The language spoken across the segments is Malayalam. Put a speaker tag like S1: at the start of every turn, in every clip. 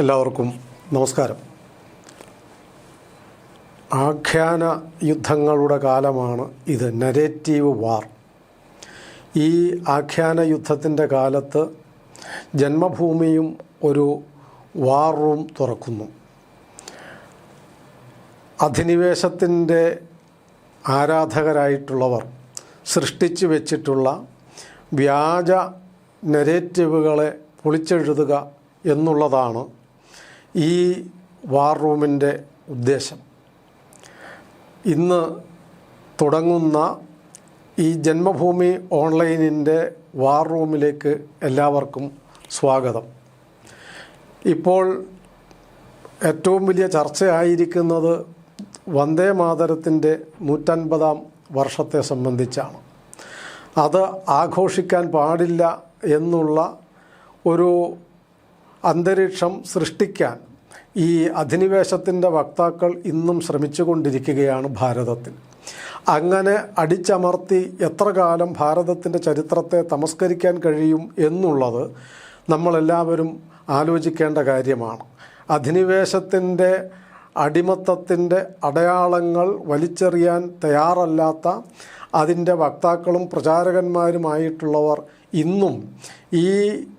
S1: എല്ലാവർക്കും നമസ്കാരം. ആഖ്യാന യുദ്ധങ്ങളുടെ കാലമാണ് ഇത് നരേറ്റീവ് വാർ ഈ ആഖ്യാന യുദ്ധത്തിന്റെ കാലത്ത് ജന്മഭൂമിയും ഒരു വാർ റൂം തുറക്കുന്നു. അധിനിവേശത്തിന്റെ ആരാധകരായിട്ടുള്ളവർ സൃഷ്ടിച്ചു വെച്ചിട്ടുള്ള വ്യാജ നെരേറ്റീവുകളെ പൊളിച്ചെഴുതുക എന്നുള്ളതാണ് ഈ വാർ റൂമിന്റെ ഉദ്ദേശം. ഇന്ന് തുടങ്ങുന്ന ഈ ജന്മഭൂമി ഓൺലൈനിന്റെ വാർ റൂമിലേക്ക് എല്ലാവർക്കും സ്വാഗതം. ഇപ്പോൾ ഏറ്റവും വലിയ ചർച്ചയായിരിക്കുന്നത് വന്ദേ മാതരത്തിന്റെ നൂറ്റൻപതാം വർഷത്തെ സംബന്ധിച്ചാണ്. അത് ആഘോഷിക്കാൻ പാടില്ല എന്നുള്ള ഒരു അന്തരീക്ഷം സൃഷ്ടിക്കാൻ ഈ അധിനിവേശത്തിന്റെ വക്താക്കൾ ഇന്നും ശ്രമിച്ചുകൊണ്ടിരിക്കുകയാണ് ഭാരതത്തിൽ. അങ്ങനെ അടിച്ചമർത്തി എത്ര കാലം ഭാരതത്തിന്റെ ചരിത്രത്തെ തമസ്കരിക്കാൻ കഴിയും എന്നുള്ളത് നമ്മളെല്ലാവരും ആലോചിക്കേണ്ട കാര്യമാണ്. അധിനിവേശത്തിന്റെ അടിമത്തത്തിന്റെ അടയാളങ്ങൾ വലിച്ചെറിയാൻ തയ്യാറല്ലാത്ത അതിന്റെ വക്താക്കളും പ്രചാരകന്മാരുമായിട്ടുള്ളവർ ഇന്നും ഈ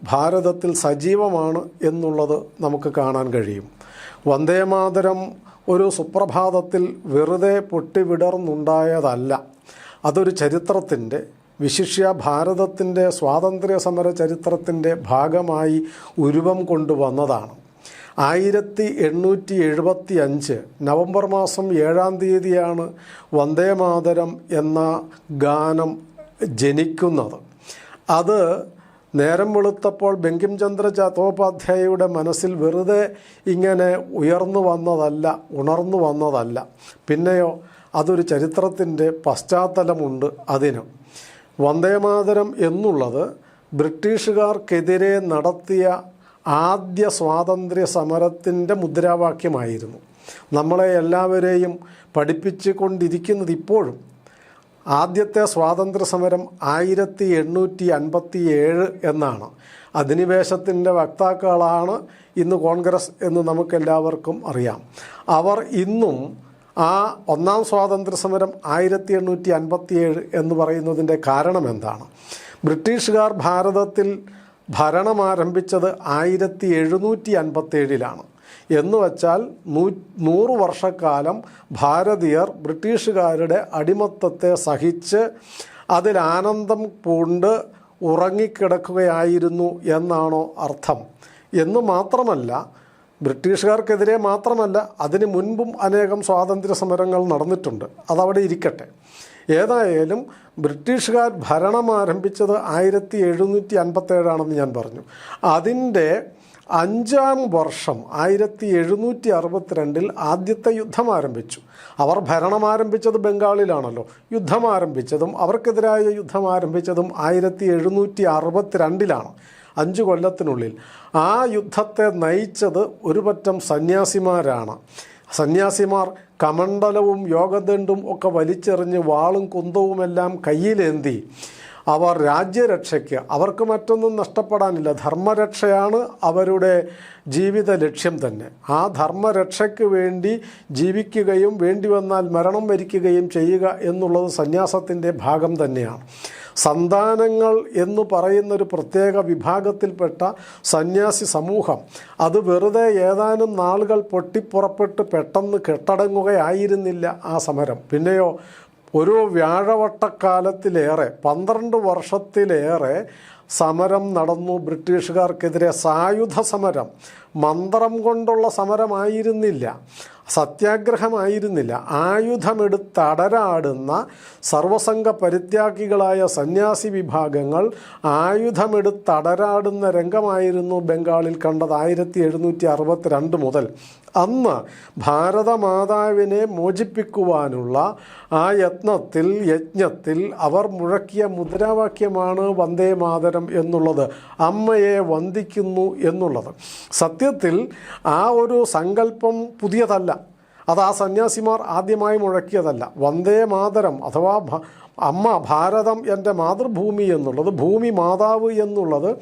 S1: ഭാരതത്തിൽ സജീവമാണ് എന്നുള്ളത് നമുക്ക് കാണാൻ കഴിയും. വന്ദേമാതരം ഒരു സുപ്രഭാതത്തിൽ വെറുതെ പൊട്ടിവിടർന്നുണ്ടായതല്ല. അതൊരു ചരിത്രത്തിന്റെ വിശിഷ്യ ഭാരതത്തിന്റെ സ്വാതന്ത്ര്യ സമര ചരിത്രത്തിന്റെ ഭാഗമായി ഉരുവം കൊണ്ടുവന്നതാണ്. ആയിരത്തി എണ്ണൂറ്റി എഴുപത്തി അഞ്ച് നവംബർ മാസം ഏഴാം തീയതിയാണ് വന്ദേമാതരം എന്ന ഗാനം ജനിക്കുന്നത്. അത് നേരം വെളുത്തപ്പോൾ ബങ്കിംചന്ദ്ര ചത്തോപാധ്യായയുടെ മനസ്സിൽ വെറുതെ ഇങ്ങനെ ഉയർന്നു വന്നതല്ല ഉണർന്നു വന്നതല്ല. പിന്നെയോ അതൊരു ചരിത്രത്തിന്റെ പശ്ചാത്തലമുണ്ട് അതിന്. വന്ദേമാതരം എന്നുള്ളത് ബ്രിട്ടീഷുകാർക്കെതിരെ നടത്തിയ ആദ്യ സ്വാതന്ത്ര്യ സമരത്തിന്റെ മുദ്രാവാക്യമായിരുന്നു. നമ്മളെ എല്ലാവരെയും പഠിപ്പിച്ചു കൊണ്ടിരിക്കുന്നത് ഇപ്പോഴും ആദ്യത്തെ സ്വാതന്ത്ര്യ സമരം ആയിരത്തി എണ്ണൂറ്റി അൻപത്തി ഏഴ് എന്നാണ്. അധിനിവേശത്തിന്റെ വക്താക്കളാണ് ഇന്ന് കോൺഗ്രസ് എന്ന് നമുക്കെല്ലാവർക്കും അറിയാം. അവർ ഇന്നും ആ ഒന്നാം സ്വാതന്ത്ര്യ സമരം ആയിരത്തി എണ്ണൂറ്റി അൻപത്തി ഏഴ് എന്ന് പറയുന്നതിന്റെ കാരണം എന്താണ്? ബ്രിട്ടീഷുകാർ ഭാരതത്തിൽ ഭരണം ആരംഭിച്ചത് ആയിരത്തി എഴുന്നൂറ്റി അൻപത്തേഴിലാണ് എന്ന് വച്ചാൽ നൂ നൂറ് വർഷക്കാലം ഭാരതീയർ ബ്രിട്ടീഷുകാരുടെ അടിമത്തത്തെ സഹിച്ച് അതിൽ ആനന്ദം പൂണ്ട് ഉറങ്ങിക്കിടക്കുകയായിരുന്നു എന്നാണോ അർത്ഥം. എന്ന് മാത്രമല്ല ബ്രിട്ടീഷുകാർക്കെതിരെ മാത്രമല്ല അതിന് മുൻപും അനേകം സ്വാതന്ത്ര്യ സമരങ്ങൾ നടന്നിട്ടുണ്ട്. അതവിടെ ഇരിക്കട്ടെ. ഏതായാലും ബ്രിട്ടീഷുകാർ ഭരണം ആരംഭിച്ചത് ആയിരത്തി എഴുന്നൂറ്റി അൻപത്തേഴാണെന്ന് ഞാൻ പറഞ്ഞു. അതിന്റെ അഞ്ചാം വർഷം ആയിരത്തി എഴുന്നൂറ്റി അറുപത്തിരണ്ടിൽ ആദ്യത്തെ യുദ്ധം ആരംഭിച്ചു. അവർ ഭരണം ആരംഭിച്ചത് ബംഗാളിലാണല്ലോ. യുദ്ധം ആരംഭിച്ചതും അവർക്കെതിരായ യുദ്ധം ആരംഭിച്ചതും ആയിരത്തി എഴുന്നൂറ്റി അറുപത്തിരണ്ടിലാണ് അഞ്ച് കൊല്ലത്തിനുള്ളിൽ. ആ യുദ്ധത്തെ നയിച്ചത് ഒരു പറ്റം സന്യാസിമാരാണ്. സന്യാസിമാർ കമണ്ഡലവും യോഗദണ്ഡും ഒക്കെ വലിച്ചെറിഞ്ഞ് വാളും കുന്തവുമെല്ലാം കയ്യിലേന്തി. അവർ രാജ്യരക്ഷയ്ക്ക് അവർക്ക് മറ്റൊന്നും നഷ്ടപ്പെടാനില്ല. ധർമ്മരക്ഷയാണ് അവരുടെ ജീവിത ലക്ഷ്യം തന്നെ. ആ ധർമ്മരക്ഷയ്ക്ക് വേണ്ടി ജീവിക്കുകയും വേണ്ടി വന്നാൽ മരണം വരിക്കുകയും ചെയ്യുക എന്നുള്ളത് സന്യാസത്തിന്റെ ഭാഗം തന്നെയാണ്. സന്താനങ്ങൾ എന്ന് പറയുന്നൊരു പ്രത്യേക വിഭാഗത്തിൽപ്പെട്ട സന്യാസി സമൂഹം. അത് വെറുതെ ഏതാനും നാളുകൾ പൊട്ടിപ്പുറപ്പെട്ട് പെട്ടെന്ന് കെട്ടടങ്ങുകയായിരുന്നില്ല ആ സമരം. പിന്നെയോ ഒരു വ്യാഴവട്ടക്കാലത്തിലേറെ പന്ത്രണ്ട് വർഷത്തിലേറെ സമരം നടന്നു. ബ്രിട്ടീഷുകാർക്കെതിരെ സായുധ സമരം. മന്ത്രം കൊണ്ടുള്ള സമരമായിരുന്നില്ല. സത്യാഗ്രഹമായിരുന്നില്ല. ആയുധമെടുത്തടരാടുന്ന സർവസംഘ പരിത്യാഗികളായ സന്യാസി വിഭാഗങ്ങൾ ആയുധമെടുത്തടരാടുന്ന രംഗമായിരുന്നു ബംഗാളിൽ കണ്ടത് ആയിരത്തി എഴുന്നൂറ്റി അറുപത്തിരണ്ട് മുതൽ. അന്ന് ഭാരതമാതാവിനെ മോചിപ്പിക്കുവാനുള്ള ആ യത്നത്തിൽ യജ്ഞത്തിൽ അവർ മുഴക്കിയ മുദ്രാവാക്യമാണ് വന്ദേ മാതരം എന്നുള്ളത്. അമ്മയെ വന്ദിക്കുന്നു എന്നുള്ളത്. സത്യത്തിൽ ആ ഒരു സങ്കല്പം പുതിയതല്ല. അത് ആ സന്യാസിമാർ ആദ്യമായി മുഴക്കിയതല്ല. വന്ദേ മാതരം അഥവാ അമ്മ ഭാരതം എന്റെ മാതൃഭൂമി എന്നുള്ളത് ഭൂമി മാതാവ് എന്നുള്ളത്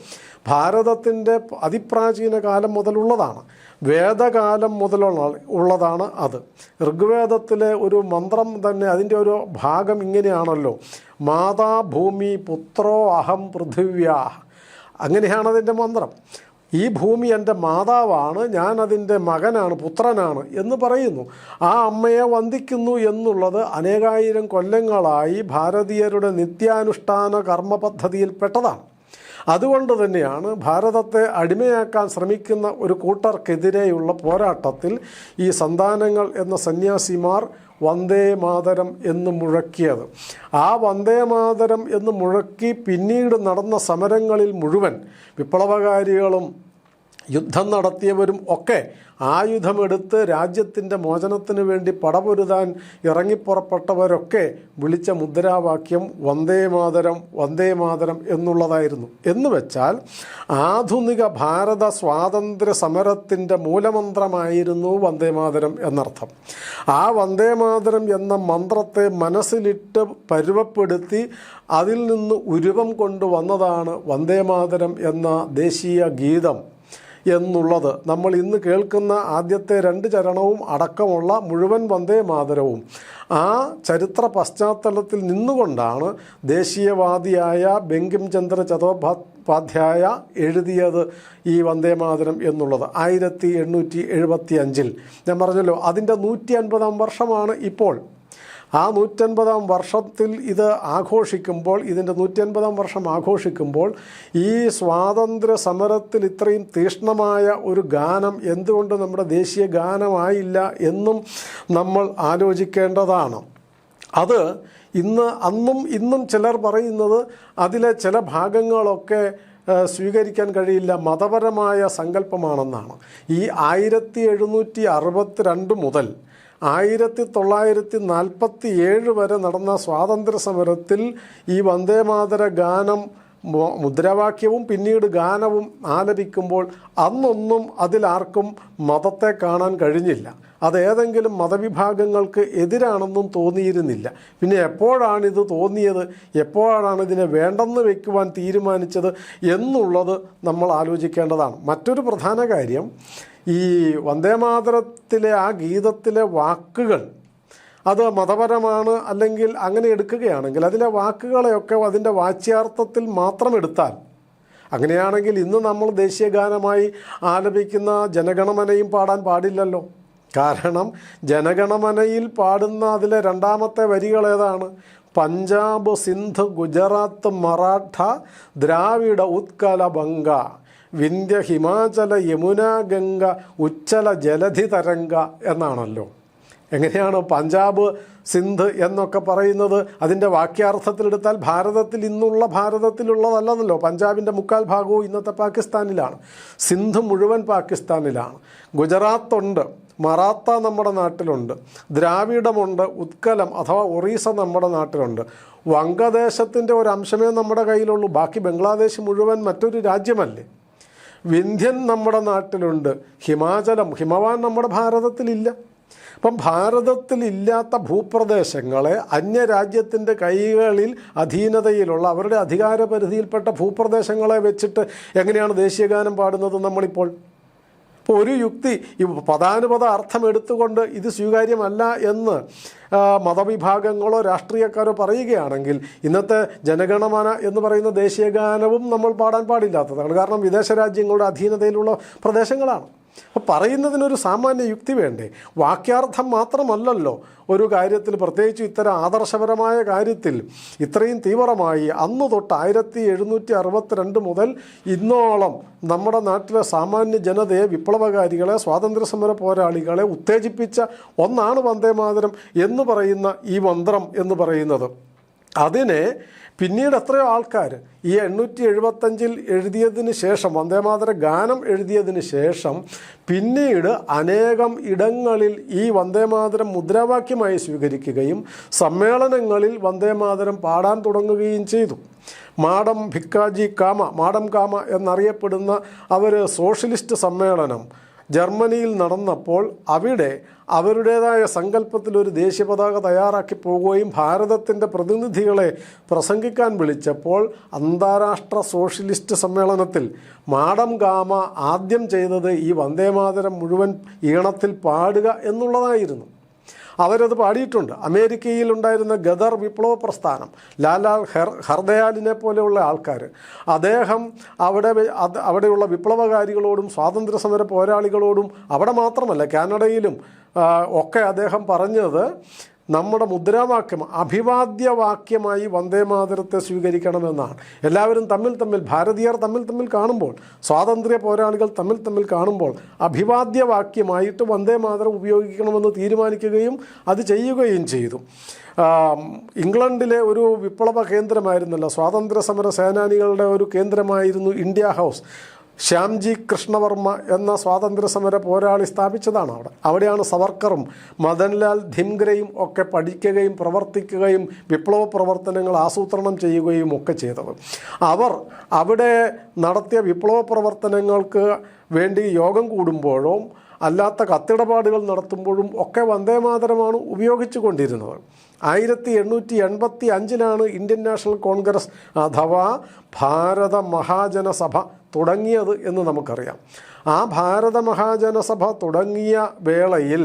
S1: ഭാരതത്തിന്റെ അതിപ്രാചീന കാലം മുതലുള്ളതാണ്. വേദകാലം മുതലുള്ള ഉള്ളതാണ് അത്. ഋഗ്വേദത്തിലെ ഒരു മന്ത്രം തന്നെ അതിന്റെ ഒരു ഭാഗം ഇങ്ങനെയാണല്ലോ. മാതാ ഭൂമി പുത്രോ അഹം പൃഥിവ്യാ അങ്ങനെയാണ് അതിന്റെ മന്ത്രം. ഈ ഭൂമി എന്റെ മാതാവാണ് ഞാൻ അതിന്റെ മകനാണ് പുത്രനാണ് എന്ന് പറയുന്നു. ആ അമ്മയെ വന്ദിക്കുന്നു എന്നുള്ളത് അനേകായിരം കൊല്ലങ്ങളായി ഭാരതീയരുടെ നിത്യാനുഷ്ഠാന കർമ്മ പദ്ധതിയിൽപ്പെട്ടതാണ് അതുകൊണ്ട് തന്നെയാണ് ഭാരതത്തെ അടിമയാക്കാൻ ശ്രമിക്കുന്ന ഒരു കൂട്ടർക്കെതിരെയുള്ള പോരാട്ടത്തിൽ ഈ സന്താനങ്ങൾ എന്ന സന്യാസിമാർ വന്ദേ മാതരം എന്ന് മുഴക്കിയത്. ആ വന്ദേ മാതരം എന്ന് മുഴക്കി പിന്നീട് നടന്ന സമരങ്ങളിൽ മുഴുവൻ വിപ്ലവകാരികളും യുദ്ധം നടത്തിയവരും ഒക്കെ ആയുധമെടുത്ത് രാജ്യത്തിന്റെ മോചനത്തിന് വേണ്ടി പടപൊരുതാൻ ഇറങ്ങിപ്പുറപ്പെട്ടവരൊക്കെ വിളിച്ച മുദ്രാവാക്യം വന്ദേ മാതരം വന്ദേ മാതരം എന്നുള്ളതായിരുന്നു. എന്ന് വെച്ചാൽ ആധുനിക ഭാരത സ്വാതന്ത്ര്യ സമരത്തിന്റെ മൂലമന്ത്രമായിരുന്നു വന്ദേ മാതരം എന്നർത്ഥം. ആ വന്ദേ മാതരം എന്ന മന്ത്രത്തെ മനസ്സിലിട്ട് പരുവപ്പെടുത്തി അതിൽ നിന്ന് ഉരുവം കൊണ്ടുവന്നതാണ് വന്ദേ മാതരം എന്ന ദേശീയ ഗീതം. എന്നുള്ളത്. നമ്മൾ ഇന്ന് കേൾക്കുന്ന ആദ്യത്തെ രണ്ട് ചരണവും അടക്കമുള്ള മുഴുവൻ വന്ദേ മാതരവും. ആ ചരിത്ര പശ്ചാത്തലത്തിൽ നിന്നുകൊണ്ടാണ് ദേശീയവാദിയായ ബെങ്കിം ചന്ദ്ര ചതോപാധ്യായ എഴുതിയത് ഈ വന്ദേ മാതരം എന്നുള്ളത്. ആയിരത്തി എണ്ണൂറ്റി എഴുപത്തി അഞ്ചിൽ ഞാൻ പറഞ്ഞല്ലോ അതിന്റെ നൂറ്റി അൻപതാം വർഷമാണ് ഇപ്പോൾ. ആ നൂറ്റൻപതാം വർഷത്തിൽ ഇത് ആഘോഷിക്കുമ്പോൾ ഇതിന്റെ നൂറ്റൻപതാം വർഷം ആഘോഷിക്കുമ്പോൾ ഈ സ്വാതന്ത്ര്യ സമരത്തിൽ ഇത്രയും തീഷ്ണമായ ഒരു ഗാനം എന്തുകൊണ്ട് നമ്മുടെ ദേശീയ ഗാനമായില്ല എന്നും നമ്മൾ ആലോചിക്കേണ്ടതാണ്. അത് ഇന്ന് അന്നും ഇന്നും ചിലർ പറയുന്നത് അതിലെ ചില ഭാഗങ്ങളൊക്കെ സ്വീകരിക്കാൻ കഴിയില്ല മതപരമായ സങ്കല്പമാണെന്നാണ്. ഈ ആയിരത്തി എഴുന്നൂറ്റി അറുപത്തിരണ്ട് മുതൽ ആയിരത്തി തൊള്ളായിരത്തി നാൽപ്പത്തി ഏഴ് വരെ നടന്ന സ്വാതന്ത്ര്യ സമരത്തിൽ ഈ വന്ദേമാതര ഗാനം മുദ്രാവാക്യവും പിന്നീട് ഗാനവും ആലപിക്കുമ്പോൾ അന്നൊന്നും അതിലാർക്കും മതത്തെ കാണാൻ കഴിഞ്ഞില്ല. അതേതെങ്കിലും മതവിഭാഗങ്ങൾക്ക് എതിരാണെന്നും തോന്നിയിരുന്നില്ല. പിന്നെ എപ്പോഴാണിത് തോന്നിയത്? എപ്പോഴാണ് ഇതിനെ വേണ്ടെന്ന് വയ്ക്കുവാൻ തീരുമാനിച്ചത്? എന്നുള്ളത് നമ്മൾ ആലോചിക്കേണ്ടതാണ്. മറ്റൊരു പ്രധാന കാര്യം ഈ വന്ദേമാതരത്തിലെ ആ ഗീതത്തിലെ വാക്കുകൾ അത് മതപരമാണ് അല്ലെങ്കിൽ അങ്ങനെ എടുക്കുകയാണെങ്കിൽ അതിലെ വാക്കുകളെയൊക്കെ അതിന്റെ വാച്യാർത്ഥത്തിൽ മാത്രം എടുത്താൽ അങ്ങനെയാണെങ്കിൽ ഇന്ന് നമ്മൾ ദേശീയ ഗാനമായി ആലപിക്കുന്ന ജനഗണമനയും പാടാൻ പാടില്ലല്ലോ. കാരണം ജനഗണമനയിൽ പാടുന്ന അതിലെ രണ്ടാമത്തെ വരികൾ ഏതാണ്? പഞ്ചാബ് സിന്ധ് ഗുജറാത്ത് മറാഠ ദ്രാവിഡ ഉത്കല ബംഗ വിന്ധ്യ ഹിമാചല യമുന ഗംഗ ഉച്ചല ജലധി തരംഗ എന്നാണല്ലോ. എങ്ങനെയാണ് പഞ്ചാബ് സിന്ധ് എന്നൊക്കെ പറയുന്നത്? അതിന്റെ വാക്യാർത്ഥത്തിലെടുത്താൽ ഭാരതത്തിൽ ഇന്നുള്ള ഭാരതത്തിലുള്ളതല്ലെന്നല്ലോ പഞ്ചാബിന്റെ മുക്കാൽ ഭാഗവും ഇന്നത്തെ പാകിസ്ഥാനിലാണ്. സിന്ധ് മുഴുവൻ പാകിസ്ഥാനിലാണ്. ഗുജറാത്തുണ്ട്. മറാത്ത നമ്മുടെ നാട്ടിലുണ്ട്. ദ്രാവിഡമുണ്ട്. ഉത്കലം അഥവാ ഒറീസ നമ്മുടെ നാട്ടിലുണ്ട്. വംഗദേശത്തിന്റെ ഒരു അംശമേ നമ്മുടെ കയ്യിലുള്ളൂ. ബാക്കി ബംഗ്ലാദേശ് മുഴുവൻ മറ്റൊരു രാജ്യമല്ലേ? വിന്ധ്യൻ നമ്മുടെ നാട്ടിലുണ്ട്. ഹിമാചലം ഹിമവാൻ നമ്മുടെ ഭാരതത്തിലില്ല. അപ്പം ഭാരതത്തിലില്ലാത്ത ഭൂപ്രദേശങ്ങളെ അന്യരാജ്യത്തിന്റെ കൈകളിൽ അധീനതയിലുള്ള അവരുടെ അധികാര പരിധിയിൽപ്പെട്ട ഭൂപ്രദേശങ്ങളെ വെച്ചിട്ട് എങ്ങനെയാണ് ദേശീയഗാനം പാടുന്നത് നമ്മളിപ്പോൾ ഇപ്പോൾ ഒരു യുക്തി ഈ പദാനുപത അർത്ഥം എടുത്തുകൊണ്ട് ഇത് സ്വീകാര്യമല്ല എന്ന് മതവിഭാഗങ്ങളോ രാഷ്ട്രീയക്കാരോ പറയുകയാണെങ്കിൽ ഇന്നത്തെ ജനഗണമന എന്ന് പറയുന്ന ദേശീയഗാനവും നമ്മൾ പാടാൻ പാടില്ലാത്തതാണ്. കാരണം വിദേശ രാജ്യങ്ങളുടെ അധീനതയിലുള്ള പ്രദേശങ്ങളാണ്. അപ്പോൾ പറയുന്നതിനൊരു സാമാന്യ യുക്തി വേണ്ടേ? വാക്യാർത്ഥം മാത്രമല്ലല്ലോ. ഒരു കാര്യത്തിൽ പ്രത്യേകിച്ച് ഇത്തരം ആദർശപരമായ കാര്യത്തിൽ ഇത്രയും തീവ്രമായി അന്ന് തൊട്ട് ആയിരത്തി എഴുന്നൂറ്റി അറുപത്തിരണ്ട് മുതൽ ഇന്നോളം നമ്മുടെ നാട്ടിലെ സാമാന്യ ജനതയെ വിപ്ലവകാരികളെ സ്വാതന്ത്ര്യസമര പോരാളികളെ ഉത്തേജിപ്പിച്ച ഒന്നാണ് വന്ദേമാതരം എന്ന് പറയുന്ന ഈ മന്ത്രം എന്ന് പറയുന്നത്. അതിനെ പിന്നീട് എത്രയോ ആൾക്കാർ ഈ എണ്ണൂറ്റി എഴുപത്തഞ്ചിൽ എഴുതിയതിന് ശേഷം വന്ദേമാതര ഗാനം എഴുതിയതിന് ശേഷം പിന്നീട് അനേകം ഇടങ്ങളിൽ ഈ വന്ദേമാതരം മുദ്രാവാക്യമായി സ്വീകരിക്കുകയും സമ്മേളനങ്ങളിൽ വന്ദേമാതരം പാടാൻ തുടങ്ങുകയും ചെയ്തു. മാഡം ഭിക്കാജി കാമ മാഡം കാമ എന്നറിയപ്പെടുന്ന അവർ സോഷ്യലിസ്റ്റ് സമ്മേളനം ജർമ്മനിയിൽ നടന്നപ്പോൾ അവിടെ അവരുടേതായ സങ്കല്പത്തിൽ ഒരു ദേശീയ പതാക തയ്യാറാക്കി പോവുകയും ഭാരതത്തിന്റെ പ്രതിനിധികളെ പ്രസംഗിക്കാൻ വിളിച്ചപ്പോൾ അന്താരാഷ്ട്ര സോഷ്യലിസ്റ്റ് സമ്മേളനത്തിൽ മാഡം ഗാമ ആദ്യം ചെയ്തത് ഈ വന്ദേമാതരം മുഴുവൻ ഈണത്തിൽ പാടുക എന്നുള്ളതായിരുന്നു. അവരത് പാടിയിട്ടുണ്ട്. അമേരിക്കയിൽ ഉണ്ടായിരുന്ന ഗദർ വിപ്ലവ പ്രസ്ഥാനം ലാലാൽ ഹെർ ഹർദയാലിനെ പോലെയുള്ള ആൾക്കാർ അദ്ദേഹം അവിടെ അവിടെയുള്ള വിപ്ലവകാരികളോടും സ്വാതന്ത്ര്യ സമര പോരാളികളോടും അവിടെ മാത്രമല്ല കാനഡയിലും ഒക്കെ അദ്ദേഹം പറഞ്ഞത് നമ്മുടെ മുദ്രാവാക്യം അഭിവാദ്യവാക്യമായി വന്ദേമാതരത്തെ സ്വീകരിക്കണമെന്നാണ്. എല്ലാവരും തമ്മിൽ തമ്മിൽ ഭാരതീയർ തമ്മിൽ തമ്മിൽ കാണുമ്പോൾ സ്വാതന്ത്ര്യ പോരാളികൾ തമ്മിൽ തമ്മിൽ കാണുമ്പോൾ അഭിവാദ്യവാക്യമായിട്ട് വന്ദേമാതരം ഉപയോഗിക്കണമെന്ന് തീരുമാനിക്കുകയും അത് ചെയ്യുകയും ചെയ്തു. ഇംഗ്ലണ്ടിലെ ഒരു വിപ്ലവ കേന്ദ്രമായിരുന്നല്ലോ സ്വാതന്ത്ര്യ സമര സേനാനികളുടെ ഒരു കേന്ദ്രമായിരുന്നു ഇന്ത്യ ഹൗസ്. ശ്യാംജി കൃഷ്ണവർമ്മ എന്ന സ്വാതന്ത്ര്യ സമര പോരാളി സ്ഥാപിച്ചതാണ് അവിടെ. അവിടെയാണ് സവർക്കറും മദൻലാൽ ധിംഗ്രയും ഒക്കെ പഠിക്കുകയും പ്രവർത്തിക്കുകയും വിപ്ലവ പ്രവർത്തനങ്ങൾ ആസൂത്രണം ചെയ്യുകയും ഒക്കെ ചെയ്തത്. അവർ അവിടെ നടത്തിയ വിപ്ലവ പ്രവർത്തനങ്ങൾക്ക് വേണ്ടി യോഗം കൂടുമ്പോഴും അല്ലാത്ത കത്തിടപാടുകൾ നടത്തുമ്പോഴും ഒക്കെ വന്ദേ മാതരമാണ് ഉപയോഗിച്ചു കൊണ്ടിരുന്നത്. ആയിരത്തി എണ്ണൂറ്റി എൺപത്തി അഞ്ചിലാണ് ഇന്ത്യൻ നാഷണൽ കോൺഗ്രസ് അഥവാ ഭാരത മഹാജനസഭ തുടങ്ങിയത് എന്ന് നമുക്കറിയാം. ആ ഭാരത മഹാജനസഭ തുടങ്ങിയ വേളയിൽ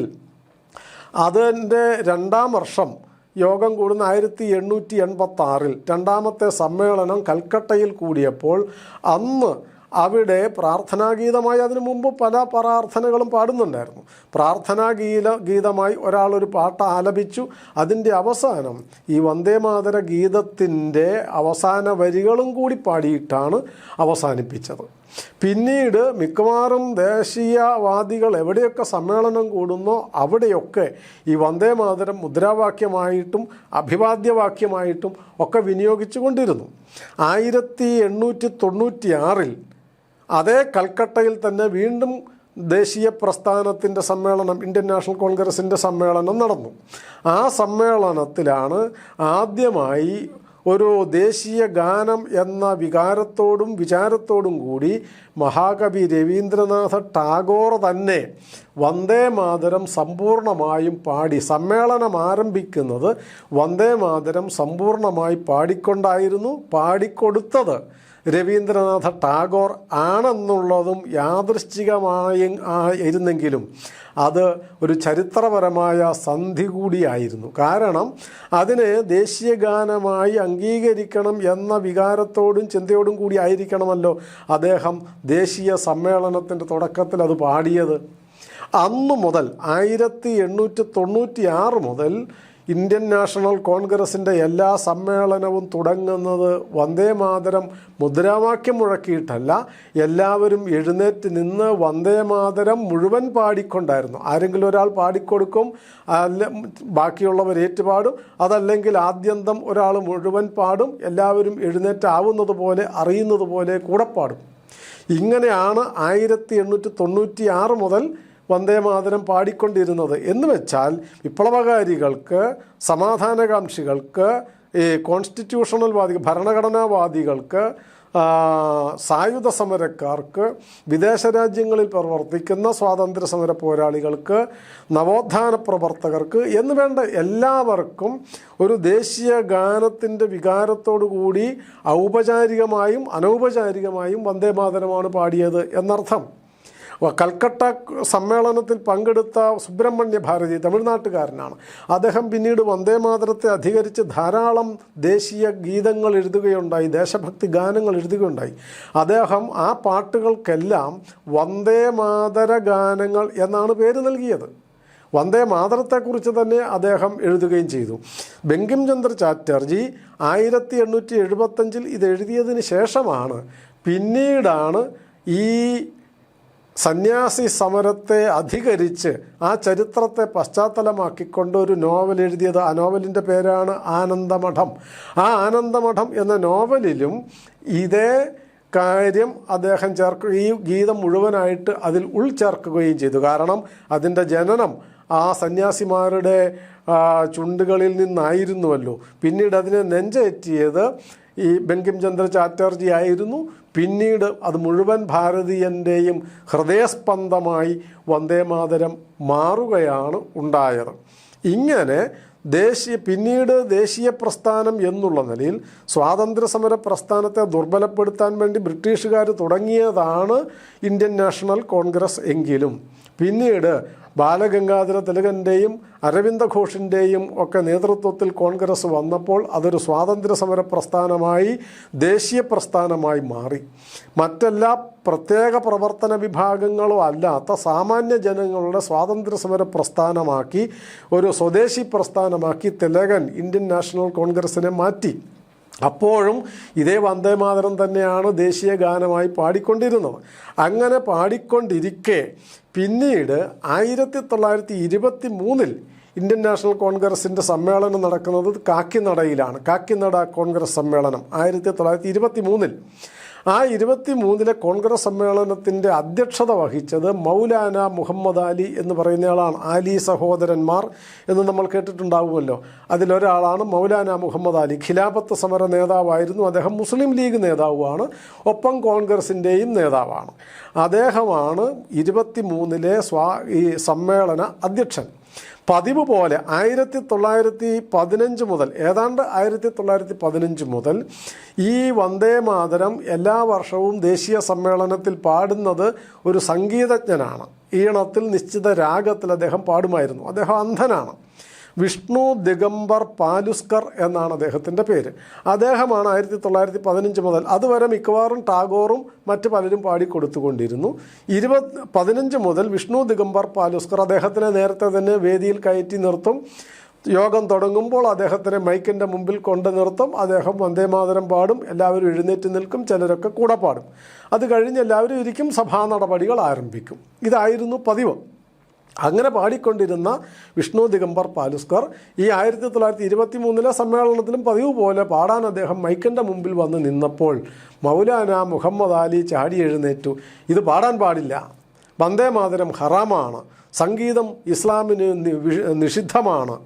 S1: അതിന്റെ രണ്ടാം വർഷം യോഗം കൂടുന്ന ആയിരത്തി എണ്ണൂറ്റി എൺപത്തി ആറിൽ രണ്ടാമത്തെ സമ്മേളനം കൽക്കട്ടയിൽ കൂടിയപ്പോൾ അന്ന് അവിടെ പ്രാർത്ഥനാഗീതമായി അതിനു മുമ്പ് പല പ്രാർത്ഥനകളും പാടുന്നുണ്ടായിരുന്നു. പ്രാർത്ഥനാഗീത ഗീതമായി ഒരാളൊരു പാട്ട് ആലപിച്ചു. അതിന്റെ അവസാനം ഈ വന്ദേമാതര ഗീതത്തിന്റെ അവസാന വരികളും കൂടി പാടിയിട്ടാണ് അവസാനിപ്പിച്ചത്. പിന്നീട് മിക്കവാറും ദേശീയവാദികൾ എവിടെയൊക്കെ സമ്മേളനം കൂടുന്നോ അവിടെയൊക്കെ ഈ വന്ദേ മാതരം മുദ്രാവാക്യമായിട്ടും അഭിവാദ്യവാക്യമായിട്ടും ഒക്കെ വിനിയോഗിച്ചു കൊണ്ടിരുന്നു. ആയിരത്തി എണ്ണൂറ്റി തൊണ്ണൂറ്റി ആറിൽ അതേ കൽക്കട്ടയിൽ തന്നെ വീണ്ടും ദേശീയ പ്രസ്ഥാനത്തിന്റെ സമ്മേളനം ഇന്ത്യൻ നാഷണൽ കോൺഗ്രസിന്റെ സമ്മേളനം നടന്നു. ആ സമ്മേളനത്തിലാണ് ആദ്യമായി ഒരു ദേശീയ ഗാനം എന്ന വികാരത്തോടും വിചാരത്തോടും കൂടി മഹാകവി രവീന്ദ്രനാഥ ടാഗോർ തന്നെ വന്ദേ മാതരം സമ്പൂർണമായും പാടി സമ്മേളനം ആരംഭിക്കുന്നത് വന്ദേ മാതരം സമ്പൂർണമായി പാടിക്കൊണ്ടായിരുന്നു പാടിക്കൊടുത്തത്. രവീന്ദ്രനാഥ ടാഗോർ ആണെന്നുള്ളതും യാദൃശ്ചികമായി ആയിരുന്നെങ്കിലും അത് ഒരു ചരിത്രപരമായ സന്ധി കൂടിയായിരുന്നു. കാരണം അതിനെ ദേശീയ ഗാനമായി അംഗീകരിക്കണം എന്ന വികാരത്തോടും ചിന്തയോടും കൂടി ആയിരിക്കണമല്ലോ അദ്ദേഹം ദേശീയ സമ്മേളനത്തിന്റെ തുടക്കത്തിൽ അത് പാടിയത്. അന്നു മുതൽ ആയിരത്തി എണ്ണൂറ്റി തൊണ്ണൂറ്റി ആറ് മുതൽ ഇന്ത്യൻ നാഷണൽ കോൺഗ്രസിന്റെ എല്ലാ സമ്മേളനവും തുടങ്ങുന്നത് വന്ദേ മാതരം മുദ്രാവാക്യം മുഴക്കിയിട്ടല്ല എല്ലാവരും എഴുന്നേറ്റ് നിന്ന് വന്ദേ മാതരം മുഴുവൻ പാടിക്കൊണ്ടായിരുന്നു. ആരെങ്കിലും ഒരാൾ പാടിക്കൊടുക്കും അല്ല ബാക്കിയുള്ളവർ ഏറ്റുപാടും അതല്ലെങ്കിൽ ആദ്യന്തം ഒരാൾ മുഴുവൻ പാടും എല്ലാവരും എഴുന്നേറ്റാവുന്നത് പോലെ അറിയുന്നത് പോലെ കൂടെ പാടും. ഇങ്ങനെയാണ് ആയിരത്തി എണ്ണൂറ്റി തൊണ്ണൂറ്റി ആറ് മുതൽ വന്ദേമാതരം പാടിക്കൊണ്ടിരുന്നത്. എന്ന് വെച്ചാൽ വിപ്ലവകാരികൾക്ക് സമാധാനകാംക്ഷികൾക്ക് ഈ കോൺസ്റ്റിറ്റ്യൂഷണൽ വാദി ഭരണഘടനാവാദികൾക്ക് സായുധ സമരക്കാർക്ക് വിദേശ രാജ്യങ്ങളിൽ പ്രവർത്തിക്കുന്ന സ്വാതന്ത്ര്യ സമര പോരാളികൾക്ക് നവോത്ഥാന പ്രവർത്തകർക്ക് എന്ന് വേണ്ട എല്ലാവർക്കും ഒരു ദേശീയ ഗാനത്തിന്റെ കൂടി ഔപചാരികമായും അനൗപചാരികമായും വന്ദേമാതരമാണ് പാടിയത് എന്നർത്ഥം. കൽക്കട്ട സമ്മേളനത്തിൽ പങ്കെടുത്ത സുബ്രഹ്മണ്യ ഭാരതി തമിഴ്നാട്ടുകാരനാണ്. അദ്ദേഹം പിന്നീട് വന്ദേ മാതരത്തെ അധികരിച്ച് ധാരാളം ദേശീയ ഗീതങ്ങൾ എഴുതുകയുണ്ടായി ദേശഭക്തി ഗാനങ്ങൾ എഴുതുകയുണ്ടായി. അദ്ദേഹം ആ പാട്ടുകൾക്കെല്ലാം വന്ദേ മാതര ഗാനങ്ങൾ എന്നാണ് പേര് നൽകിയത്. വന്ദേ മാതരത്തെക്കുറിച്ച് തന്നെ അദ്ദേഹം എഴുതുകയും ചെയ്തു. ബങ്കിം ചന്ദ്ര ചാറ്റർജി ആയിരത്തി എണ്ണൂറ്റി എഴുപത്തഞ്ചിൽ ഇത് എഴുതിയതിന് ശേഷമാണ് പിന്നീടാണ് ഈ സന്യാസി സമരത്തെ അധികരിച്ച് ആ ചരിത്രത്തെ പശ്ചാത്തലമാക്കിക്കൊണ്ട് ഒരു നോവൽ എഴുതിയത് ആ നോവലിന്റെ പേരാണ് ആനന്ദമഠം. ആ ആനന്ദമഠം എന്ന നോവലിലും ഇതേ കാര്യം അദ്ദേഹം ചേർക്കുകയും ഗീതം മുഴുവനായിട്ട് അതിൽ ഉൾച്ചേർക്കുകയും ചെയ്തു. കാരണം അതിന്റെ ജനനം ആ സന്യാസിമാരുടെ ചുണ്ടുകളിൽ നിന്നായിരുന്നുവല്ലോ. പിന്നീട് അതിനെ നെഞ്ചേറ്റിയത് ഈ ബങ്കിം ചന്ദ്ര ചാറ്റർജി ആയിരുന്നു പിന്നീട് അത് മുഴുവൻ ഭാരതീയന്റെയും ഹൃദയസ്പന്ദമായി വന്ദേമാതരം മാറുകയാണ് ഉണ്ടായത്. ഇങ്ങനെ ദേശീയ പിന്നീട് ദേശീയ പ്രസ്ഥാനം എന്നുള്ള നിലയിൽ സ്വാതന്ത്ര്യ സമര പ്രസ്ഥാനത്തെ ദുർബലപ്പെടുത്താൻ വേണ്ടി ബ്രിട്ടീഷുകാർ തുടങ്ങിയതാണ് ഇന്ത്യൻ നാഷണൽ കോൺഗ്രസ് എങ്കിലും. പിന്നീട് ബാലഗംഗാധര തിലകന്റെയും അരവിന്ദ ഘോഷിന്റെയും ഒക്കെ നേതൃത്വത്തിൽ കോൺഗ്രസ് വന്നപ്പോൾ അതൊരു സ്വാതന്ത്ര്യ സമര പ്രസ്ഥാനമായി ദേശീയ പ്രസ്ഥാനമായി മാറി. മറ്റെല്ലാ പ്രത്യേക പ്രവർത്തന വിഭാഗങ്ങളോ അല്ലാത്ത സാമാന്യ ജനങ്ങളുടെ സ്വാതന്ത്ര്യ സമര പ്രസ്ഥാനമാക്കി ഒരു സ്വദേശി പ്രസ്ഥാനമാക്കി തിലകൻ ഇന്ത്യൻ നാഷണൽ കോൺഗ്രസിനെ മാറ്റി. അപ്പോഴും ഇതേ വന്ദേമാതരം തന്നെയാണ് ദേശീയ ഗാനമായി പാടിക്കൊണ്ടിരുന്നത്. അങ്ങനെ പാടിക്കൊണ്ടിരിക്കെ പിന്നീട് ആയിരത്തി തൊള്ളായിരത്തി ഇരുപത്തി മൂന്നിൽ ഇന്ത്യൻ നാഷണൽ കോൺഗ്രസിന്റെ സമ്മേളനം നടക്കുന്നത് കാക്കിനടയിലാണ്. കാക്കിനട കോൺഗ്രസ് സമ്മേളനം ആയിരത്തി തൊള്ളായിരത്തി ഇരുപത്തി മൂന്നിൽ ആ ഇരുപത്തി മൂന്നിലെ കോൺഗ്രസ് സമ്മേളനത്തിന്റെ അധ്യക്ഷത വഹിച്ചത് മൗലാന മുഹമ്മദ് അലി എന്ന് പറയുന്നയാളാണ്. ആലി സഹോദരന്മാർ എന്ന് നമ്മൾ കേട്ടിട്ടുണ്ടാവുമല്ലോ. അതിലൊരാളാണ് മൗലാന മുഹമ്മദ് അലി. ഖിലാഫത്ത് സമര നേതാവായിരുന്നു. അദ്ദേഹം മുസ്ലിം ലീഗ് നേതാവുമാണ്. ഒപ്പം കോൺഗ്രസിന്റെയും നേതാവാണ്. അദ്ദേഹമാണ് ഇരുപത്തി മൂന്നിലെ സ്വാ ഈ സമ്മേളന അധ്യക്ഷൻ. പതിവ് പോലെ ആയിരത്തി തൊള്ളായിരത്തി പതിനഞ്ച് മുതൽ ഏതാണ്ട് ആയിരത്തി തൊള്ളായിരത്തി പതിനഞ്ച് മുതൽ ഈ വന്ദേ മാതരം എല്ലാ വർഷവും ദേശീയ സമ്മേളനത്തിൽ പാടുന്നത് ഒരു സംഗീതജ്ഞനാണ്. ഈണത്തിൽ നിശ്ചിത രാഗത്തിൽ അദ്ദേഹം പാടുമായിരുന്നു. അദ്ദേഹം അന്ധനാണ്. വിഷ്ണു ദിഗംബർ പാലുസ്കർ എന്നാണ് അദ്ദേഹത്തിന്റെ പേര്. അദ്ദേഹമാണ് ആയിരത്തി തൊള്ളായിരത്തി പതിനഞ്ച് മുതൽ അതുവരെ മിക്കവാറും ടാഗോറും മറ്റ് പലരും പാടിക്കൊടുത്തുകൊണ്ടിരുന്നു. ഇരുപത് പതിനഞ്ച് മുതൽ വിഷ്ണു ദിഗംബർ പാലുസ്കർ അദ്ദേഹത്തിനെ നേരത്തെ തന്നെ വേദിയിൽ കയറ്റി നിർത്തും. യോഗം തുടങ്ങുമ്പോൾ അദ്ദേഹത്തിനെ മൈക്കിന്റെ മുമ്പിൽ കൊണ്ട് നിർത്തും. അദ്ദേഹം വന്ദേമാതരം പാടും. എല്ലാവരും എഴുന്നേറ്റ് നിൽക്കും. ചിലരൊക്കെ കൂടെ പാടും. അത് കഴിഞ്ഞ് എല്ലാവരും ഇരിക്കും. സഭാ നടപടികൾ ആരംഭിക്കും. ഇതായിരുന്നു പതിവ്. അങ്ങനെ പാടിക്കൊണ്ടിരുന്ന വിഷ്ണു ദിഗംബർ പാലുസ്കർ ഈ ആയിരത്തി തൊള്ളായിരത്തി ഇരുപത്തി മൂന്നിലെ സമ്മേളനത്തിലും പതിവ് പോലെ പാടാൻ അദ്ദേഹം മൈക്കിന്റെ മുമ്പിൽ വന്ന് നിന്നപ്പോൾ മൗലാന മുഹമ്മദ് അലി ചാടി എഴുന്നേറ്റു. ഇത് പാടാൻ പാടില്ല. വന്ദേ മാതരം ഹറാമാണ്. സംഗീതം ഇസ്ലാമിന് നിഷിദ്ധമാണ്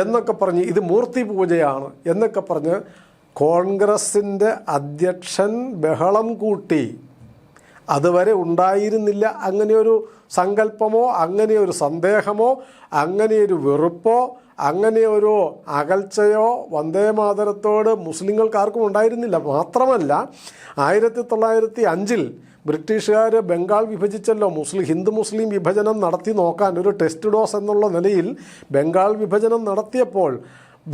S1: എന്നൊക്കെ പറഞ്ഞ് ഇത് മൂർത്തി പൂജയാണ് എന്നൊക്കെ പറഞ്ഞ് കോൺഗ്രസിന്റെ അധ്യക്ഷൻ ബഹളം കൂട്ടി. അതുവരെ ഉണ്ടായിരുന്നില്ല. അങ്ങനെയൊരു സങ്കല്പമോ അങ്ങനെയൊരു സന്ദേഹമോ അങ്ങനെയൊരു വെറുപ്പോ അങ്ങനെയൊരു അകൽച്ചയോ വന്ദേമാതരത്തോട് മുസ്ലിങ്ങൾക്ക് ആർക്കും ഉണ്ടായിരുന്നില്ല. മാത്രമല്ല ആയിരത്തി തൊള്ളായിരത്തി അഞ്ചിൽ ബ്രിട്ടീഷുകാർ ബംഗാൾ വിഭജിച്ചല്ലോ മുസ്ലിം ഹിന്ദു മുസ്ലിം വിഭജനം നടത്തി നോക്കാൻ ഒരു ടെസ്റ്റ് ഡോസ് എന്നുള്ള നിലയിൽ ബംഗാൾ വിഭജനം നടത്തിയപ്പോൾ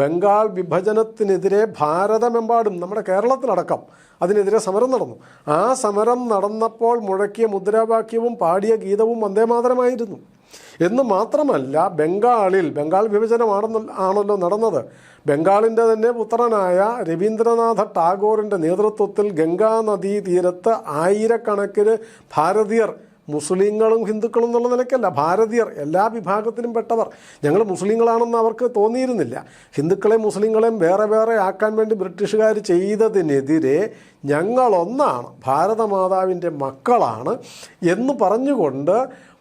S1: ബംഗാൾ വിഭജനത്തിനെതിരെ ഭാരതമെമ്പാടും നമ്മുടെ കേരളത്തിലടക്കം അതിനെതിരെ സമരം നടന്നു. ആ സമരം നടന്നപ്പോൾ മുഴക്കിയ മുദ്രാവാക്യവും പാടിയ ഗീതവും വന്ദേമാതരമായിരുന്നു എന്ന് മാത്രമല്ല ബംഗാളിൽ ബംഗാൾ വിഭജനമാണെന്ന് ആണല്ലോ നടന്നത്. ബംഗാളിന്റെ തന്നെ പുത്രനായ രവീന്ദ്രനാഥ ടാഗോറിന്റെ നേതൃത്വത്തിൽ ഗംഗാനദീ തീരത്ത് ആയിരക്കണക്കിന് ഭാരതീയർ മുസ്ലിങ്ങളും ഹിന്ദുക്കളും എന്നുള്ള നിലയ്ക്കല്ല. ഭാരതീയർ എല്ലാ വിഭാഗത്തിലും പെട്ടവർ. ഞങ്ങൾ മുസ്ലിങ്ങളാണെന്ന് അവർക്ക് തോന്നിയിരുന്നില്ല. ഹിന്ദുക്കളെയും മുസ്ലിങ്ങളെയും വേറെ വേറെ ആക്കാൻ വേണ്ടി ബ്രിട്ടീഷുകാർ ചെയ്തതിനെതിരെ ഞങ്ങളൊന്നാണ് ഭാരതമാതാവിന്റെ മക്കളാണ് എന്ന് പറഞ്ഞുകൊണ്ട്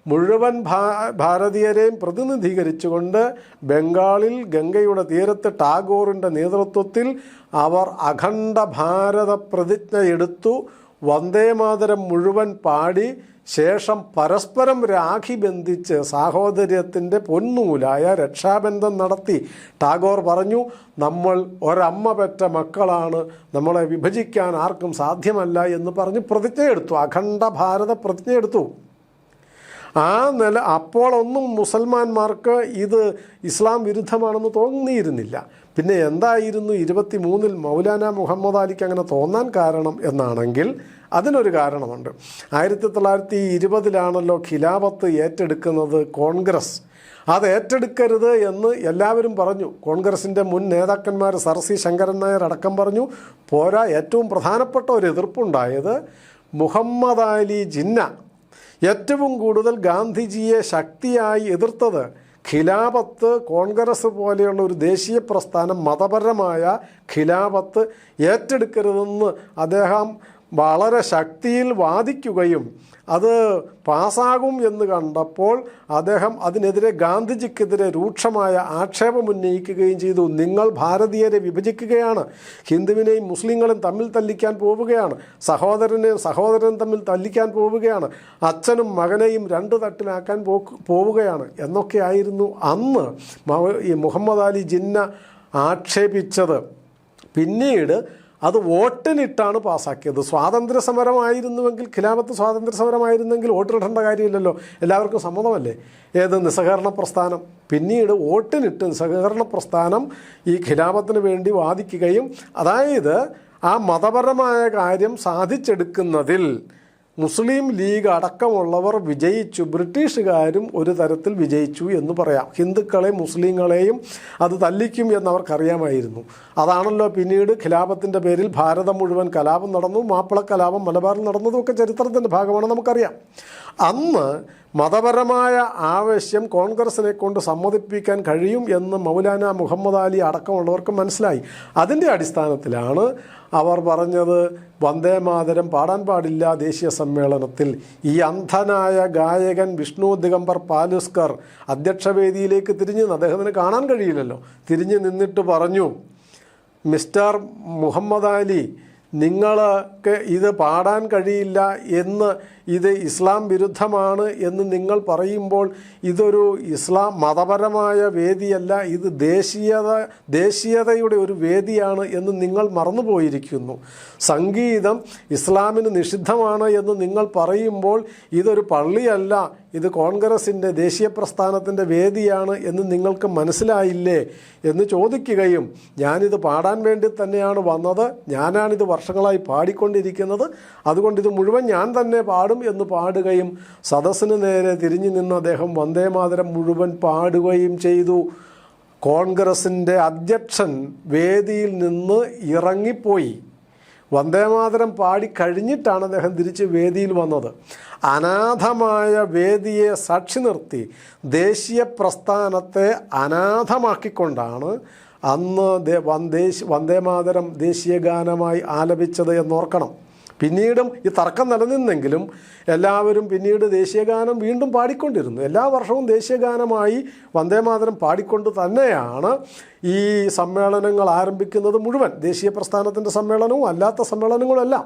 S1: മുഴുവൻ ഭാ ഭാരതീയരെയും പ്രതിനിധീകരിച്ചുകൊണ്ട് ബംഗാളിൽ ഗംഗയുടെ തീരത്ത് ടാഗോറിന്റെ നേതൃത്വത്തിൽ അവർ അഖണ്ഡ ഭാരത പ്രതിജ്ഞ എടുത്തു വന്ദേമാതരം മുഴുവൻ പാടി ശേഷം പരസ്പരം രാഖി ബന്ധിച്ച് സാഹോദര്യത്തിന്റെ പൊന്നൂലായ രക്ഷാബന്ധം നടത്തി. ടാഗോർ പറഞ്ഞു നമ്മൾ ഒരമ്മ പെറ്റ മക്കളാണ്. നമ്മളെ വിഭജിക്കാൻ ആർക്കും സാധ്യമല്ല എന്ന് പറഞ്ഞ് പ്രതിജ്ഞയെടുത്തു. അഖണ്ഡ ഭാരത പ്രതിജ്ഞയെടുത്തു. ആ നില അപ്പോഴൊന്നും മുസൽമാന്മാർക്ക് ഇത് ഇസ്ലാം വിരുദ്ധമാണെന്ന് തോന്നിയിരുന്നില്ല. പിന്നെ എന്തായിരുന്നു ഇരുപത്തി മൂന്നിൽ മൗലാന മുഹമ്മദ് അലിക്ക് അങ്ങനെ തോന്നാൻ കാരണം എന്നാണെങ്കിൽ അതിനൊരു കാരണമുണ്ട്. ആയിരത്തി തൊള്ളായിരത്തി ഇരുപതിലാണല്ലോ ഖിലാഫത്ത് ഏറ്റെടുക്കുന്നത് കോൺഗ്രസ്. അത് ഏറ്റെടുക്കരുത് എന്ന് എല്ലാവരും പറഞ്ഞു. കോൺഗ്രസിന്റെ മുൻ നേതാക്കന്മാർ സർ സി ശങ്കരൻ നായർ അടക്കം പറഞ്ഞു. പോരാ ഏറ്റവും പ്രധാനപ്പെട്ട ഒരു എതിർപ്പുണ്ടായത് മുഹമ്മദ് അലി ജിന്ന. ഏറ്റവും കൂടുതൽ ഗാന്ധിജിയെ ശക്തിയായി എതിർത്തത് ഖിലാഫത്ത് കോൺഗ്രസ് പോലെയുള്ള ഒരു ദേശീയ പ്രസ്ഥാനം മതപരമായ ഖിലാഫത്ത് ഏറ്റെടുക്കരുതെന്ന് അദ്ദേഹം വളരെ ശക്തിയിൽ വാദിക്കുകയും അത് പാസ്സാകും എന്ന് കണ്ടപ്പോൾ അദ്ദേഹം അതിനെതിരെ ഗാന്ധിജിക്കെതിരെ രൂക്ഷമായ ആക്ഷേപം ഉന്നയിക്കുകയും ചെയ്തു. നിങ്ങൾ ഭാരതീയരെ വിഭജിക്കുകയാണ്. ഹിന്ദുവിനെയും മുസ്ലിങ്ങളും തമ്മിൽ തല്ലിക്കാൻ പോവുകയാണ്. സഹോദരനെയും സഹോദരനും തമ്മിൽ തല്ലിക്കാൻ പോവുകയാണ്. അച്ഛനും മകനെയും രണ്ട് തട്ടിലാക്കാൻ പോവുകയാണ്. എന്നൊക്കെയായിരുന്നു അന്ന് മവ- ഈ മുഹമ്മദ് അലി ജിന്ന ആക്ഷേപിച്ചത്. പിന്നീട് അത് വോട്ടിനിട്ടാണ് പാസ്സാക്കിയത് സ്വാതന്ത്ര്യ സമരമായിരുന്നുവെങ്കിൽ ഖിലാഫത്ത് സ്വാതന്ത്ര്യ സമരമായിരുന്നെങ്കിൽ വോട്ടിനിടേണ്ട കാര്യമില്ലല്ലോ. എല്ലാവർക്കും സമ്മതമല്ലേ? ഏത് നിസ്സഹകരണ പ്രസ്ഥാനം? പിന്നീട് വോട്ടിനിട്ട് നിസ്സഹകരണ പ്രസ്ഥാനം ഈ ഖിലാഫത്തിന് വേണ്ടി വാദിക്കുകയും അതായത് ആ മതപരമായ കാര്യം സാധിച്ചെടുക്കുന്നതിൽ മുസ്ലിം ലീഗ് അടക്കമുള്ളവർ വിജയിച്ചു. ബ്രിട്ടീഷുകാരും ഒരു തരത്തിൽ വിജയിച്ചു എന്ന് പറയാം. ഹിന്ദുക്കളെയും മുസ്ലിങ്ങളെയും അത് തല്ലിക്കും എന്നവർക്കറിയാമായിരുന്നു. അതാണല്ലോ പിന്നീട് ഖിലാഫത്തിന്റെ പേരിൽ ഭാരതം മുഴുവൻ കലാപം നടന്നു. മാപ്പിള കലാപം മലബാറിൽ നടന്നതുമൊക്കെ ചരിത്രത്തിന്റെ ഭാഗമാണ് നമുക്കറിയാം. അന്ന് മതപരമായ ആവശ്യം കോൺഗ്രസിനെ കൊണ്ട് സമ്മതിപ്പിക്കാൻ കഴിയും എന്ന് മൗലാന മുഹമ്മദ് അലി അടക്കമുള്ളവർക്ക് മനസ്സിലായി. അതിന്റെ അടിസ്ഥാനത്തിലാണ് അവർ പറഞ്ഞത് വന്ദേ മാതരം പാടാൻ പാടില്ല ദേശീയ സമ്മേളനത്തിൽ. ഈ അന്ധനായ ഗായകൻ വിഷ്ണു ദിഗംബർ പാലുസ്കർ അധ്യക്ഷവേദിയിലേക്ക് തിരിഞ്ഞ് അദ്ദേഹത്തിന് കാണാൻ കഴിയില്ലല്ലോ. തിരിഞ്ഞ് നിന്നിട്ട് പറഞ്ഞു മിസ്റ്റർ മുഹമ്മദ് അലി നിങ്ങൾക്ക് ഇത് പാടാൻ കഴിയില്ല എന്ന് ഇത് ഇസ്ലാം വിരുദ്ധമാണ് എന്ന് നിങ്ങൾ പറയുമ്പോൾ ഇതൊരു ഇസ്ലാം മതപരമായ വേദിയല്ല ഇത് ദേശീയത ദേശീയതയുടെ ഒരു വേദിയാണ് എന്ന് നിങ്ങൾ മറന്നുപോയിരിക്കുന്നു. സംഗീതം ഇസ്ലാമിന് നിഷിദ്ധമാണ് എന്ന് നിങ്ങൾ പറയുമ്പോൾ ഇതൊരു പള്ളിയല്ല ഇത് കോൺഗ്രസിന്റെ ദേശീയ പ്രസ്ഥാനത്തിന്റെ വേദിയാണ് എന്ന് നിങ്ങൾക്ക് മനസ്സിലായില്ലേ എന്ന് ചോദിക്കുകയും ഞാനിത് പാടാൻ വേണ്ടി തന്നെയാണ് വന്നത് ഞാനാണിത് വർഷങ്ങളായി പാടിക്കൊണ്ടിരിക്കുന്നത്. അതുകൊണ്ട് ഇത് മുഴുവൻ ഞാൻ തന്നെ പാടും എന്ന് പാടുകയും സദസ്സിന് നേരെ തിരിഞ്ഞു നിന്ന് അദ്ദേഹം വന്ദേമാതരം മുഴുവൻ പാടുകയും ചെയ്തു. കോൺഗ്രസിന്റെ അധ്യക്ഷൻ വേദിയിൽ നിന്ന് ഇറങ്ങിപ്പോയി. വന്ദേമാതരം പാടി കഴിഞ്ഞിട്ടാണ് അദ്ദേഹം തിരിച്ച് വേദിയിൽ വന്നത്. അനാഥമായ വേദിയെ സാക്ഷി നിർത്തി ദേശീയ പ്രസ്ഥാനത്തെ അനാഥമാക്കിക്കൊണ്ടാണ് അന്ന് വന്ദേശ് വന്ദേമാതരം ദേശീയ ഗാനമായി ആലപിച്ചത് എന്നോർക്കണം. പിന്നീടും ഈ തർക്കം നിലനിന്നെങ്കിലും എല്ലാവരും പിന്നീട് ദേശീയഗാനം വീണ്ടും പാടിക്കൊണ്ടിരുന്നു. എല്ലാ വർഷവും ദേശീയഗാനമായി വന്ദേമാതരം പാടിക്കൊണ്ട് തന്നെയാണ് ഈ സമ്മേളനങ്ങൾ ആരംഭിക്കുന്നത് മുഴുവൻ. ദേശീയ പ്രസ്ഥാനത്തിന്റെ സമ്മേളനവും അല്ലാത്ത സമ്മേളനങ്ങളുമെല്ലാം.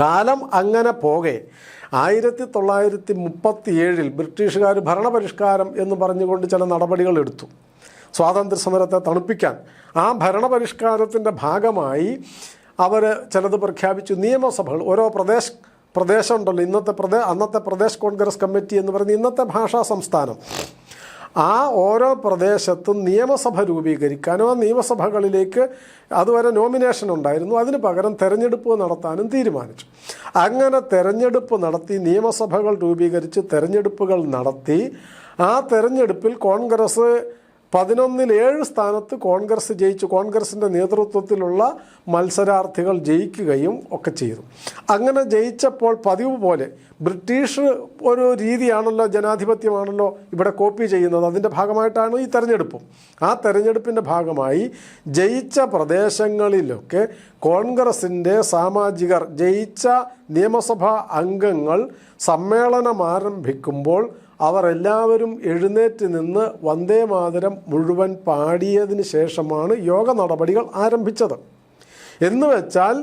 S1: കാലം അങ്ങനെ പോകെ. ആയിരത്തി തൊള്ളായിരത്തി മുപ്പത്തി ഏഴിൽ ബ്രിട്ടീഷുകാർ ഭരണപരിഷ്കാരം എന്ന് പറഞ്ഞുകൊണ്ട് ചില നടപടികൾ എടുത്തു. സ്വാതന്ത്ര്യ സമരത്തെ തണുപ്പിക്കാൻ. ആ ഭരണപരിഷ്കാരത്തിന്റെ ഭാഗമായി അവർ ചിലത് പ്രഖ്യാപിച്ചു. നിയമസഭകൾ ഓരോ പ്രദേശ് പ്രദേശം ഉണ്ടല്ലോ ഇന്നത്തെ പ്രദേ അന്നത്തെ പ്രദേശ് കോൺഗ്രസ് കമ്മിറ്റി എന്ന് പറയുന്ന ഇന്നത്തെ ഭാഷാ സംസ്ഥാനം. ആ ഓരോ പ്രദേശത്തും നിയമസഭ രൂപീകരിക്കാനും ആ നിയമസഭകളിലേക്ക് അതുവരെ നോമിനേഷൻ ഉണ്ടായിരുന്നു. അതിന് പകരം തെരഞ്ഞെടുപ്പ് നടത്താനും തീരുമാനിച്ചു. അങ്ങനെ തെരഞ്ഞെടുപ്പ് നടത്തി നിയമസഭകൾ രൂപീകരിച്ച് തെരഞ്ഞെടുപ്പുകൾ നടത്തി ആ തെരഞ്ഞെടുപ്പിൽ കോൺഗ്രസ് പതിനൊന്നിൽ ഏഴ് സ്ഥാനത്ത് കോൺഗ്രസ് ജയിച്ചു. കോൺഗ്രസിന്റെ നേതൃത്വത്തിലുള്ള മത്സരാർത്ഥികൾ ജയിക്കുകയും ഒക്കെ ചെയ്തു. അങ്ങനെ ജയിച്ചപ്പോൾ പതിവ് പോലെ ബ്രിട്ടീഷ് ഒരു രീതിയാണല്ലോ ജനാധിപത്യമാണല്ലോ ഇവിടെ കോപ്പി ചെയ്യുന്നത്. അതിന്റെ ഭാഗമായിട്ടാണ് ഈ തെരഞ്ഞെടുപ്പും. ആ തെരഞ്ഞെടുപ്പിന്റെ ഭാഗമായി ജയിച്ച പ്രദേശങ്ങളിലൊക്കെ കോൺഗ്രസിന്റെ സാമാജികർ ജയിച്ച നിയമസഭാ അംഗങ്ങൾ സമ്മേളനം ആരംഭിക്കുമ്പോൾ അവർ എല്ലാവരും എഴുന്നേറ്റ് നിന്ന് വന്ദേ മാതരം മുഴുവൻ പാടിയതിന് ശേഷമാണ് യോഗ നടപടികൾ ആരംഭിച്ചത്. എന്ന് വെച്ചാൽ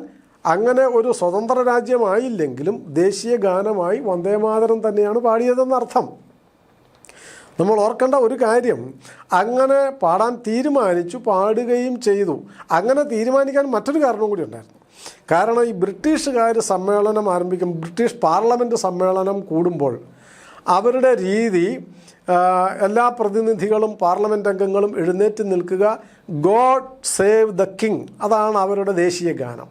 S1: അങ്ങനെ ഒരു സ്വതന്ത്ര രാജ്യമായില്ലെങ്കിലും ദേശീയ ഗാനമായി വന്ദേ മാതരം തന്നെയാണ് പാടിയതെന്നർത്ഥം നമ്മൾ ഓർക്കേണ്ട ഒരു കാര്യം അങ്ങനെ പാടാൻ തീരുമാനിച്ചു പാടുകയും ചെയ്തു. അങ്ങനെ തീരുമാനിക്കാൻ മറ്റൊരു കാരണം കൂടി ഉണ്ടായിരുന്നു. കാരണം ഈ ബ്രിട്ടീഷുകാർ സമ്മേളനം ആരംഭിക്കും ബ്രിട്ടീഷ് പാർലമെന്റ് സമ്മേളനം കൂടുമ്പോൾ അവരുടെ രീതി എല്ലാ പ്രതിനിധികളും പാർലമെന്റ് അംഗങ്ങളും എഴുന്നേറ്റ് നിൽക്കുക. God save the King. അതാണ് അവരുടെ ദേശീയ ഗാനം.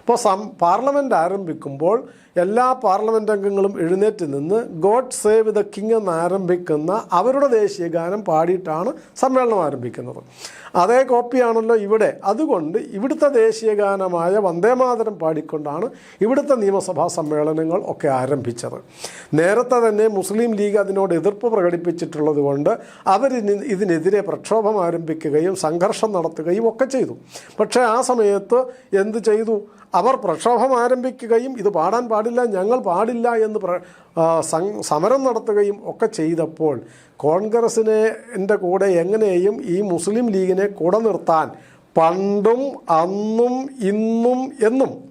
S1: അപ്പോൾ സം പാർലമെന്റ് ആരംഭിക്കുമ്പോൾ എല്ലാ പാർലമെന്റ് അംഗങ്ങളും എഴുന്നേറ്റ് നിന്ന് ഗോഡ് സേവ് ദ കിങ് എന്ന് ആരംഭിക്കുന്ന അവരുടെ ദേശീയ ഗാനം പാടിയിട്ടാണ് സമ്മേളനം ആരംഭിക്കുന്നത്. അതേ കോപ്പിയാണല്ലോ ഇവിടെ. അതുകൊണ്ട് ഇവിടുത്തെ ദേശീയ ഗാനമായ വന്ദേമാതരം പാടിക്കൊണ്ടാണ് ഇവിടുത്തെ നിയമസഭാ സമ്മേളനങ്ങൾ ഒക്കെ ആരംഭിച്ചത്. നേരത്തെ തന്നെ മുസ്ലിം ലീഗ് അതിനോട് എതിർപ്പ് പ്രകടിപ്പിച്ചിട്ടുള്ളത് കൊണ്ട് അവരിന് ഇതിനെതിരെ പ്രക്ഷോഭം ആരംഭിക്കുകയും സംഘർഷം നടത്തുകയും ഒക്കെ ചെയ്തു. പക്ഷേ ആ സമയത്ത് എന്ത് ചെയ്തു? അവർ പ്രക്ഷോഭം ആരംഭിക്കുകയും ഇത് പാടാൻ പാടില്ല ഞങ്ങൾ പാടില്ല എന്ന് സമരം നടത്തുകയും ഒക്കെ ചെയ്തപ്പോൾ കോൺഗ്രസിനെ എന്റെ കൂടെ എങ്ങനെയും ഈ മുസ്ലിം ലീഗിനെ കൂടെ നിർത്താൻ പണ്ടും അന്നും ഇന്നും എന്നും.